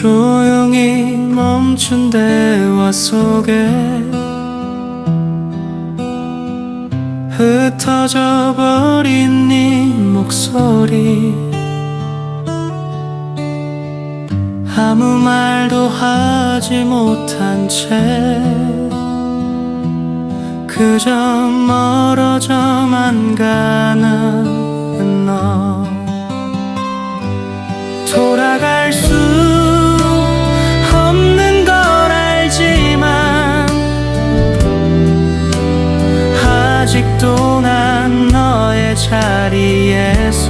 조용히 멈춘 대화 속에 흩어져 버린 네 목소리. 아무 말도 하지 못한 채 그저 멀어져만 가는 너 아직도 난 너의 자리에서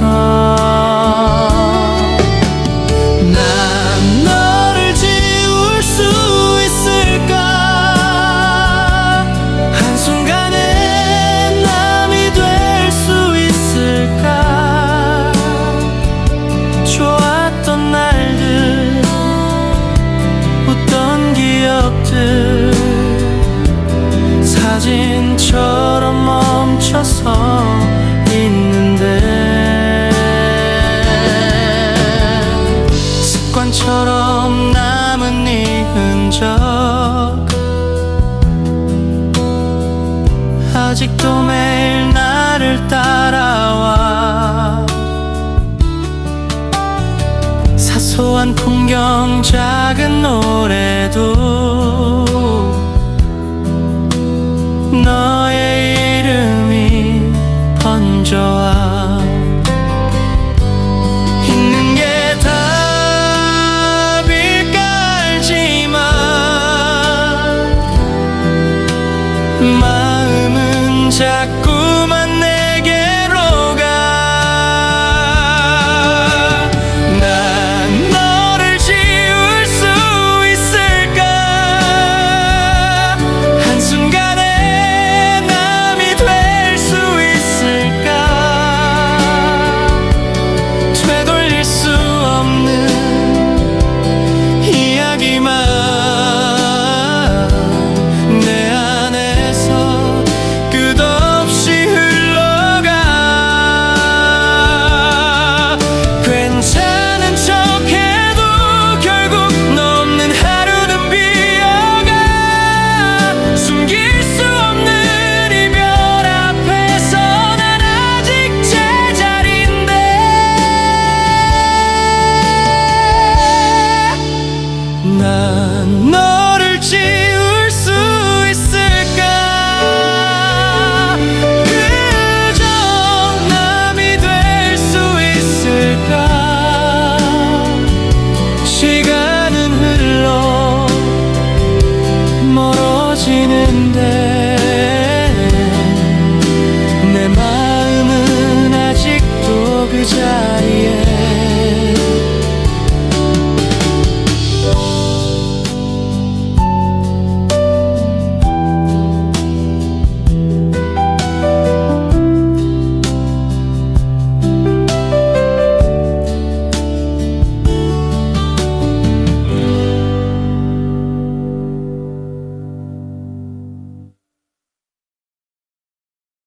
멈춰 서 있는데 습관처럼 남은 네 흔적 아직도 매일 나를 따라와 사소한 풍경 작은 노래도 너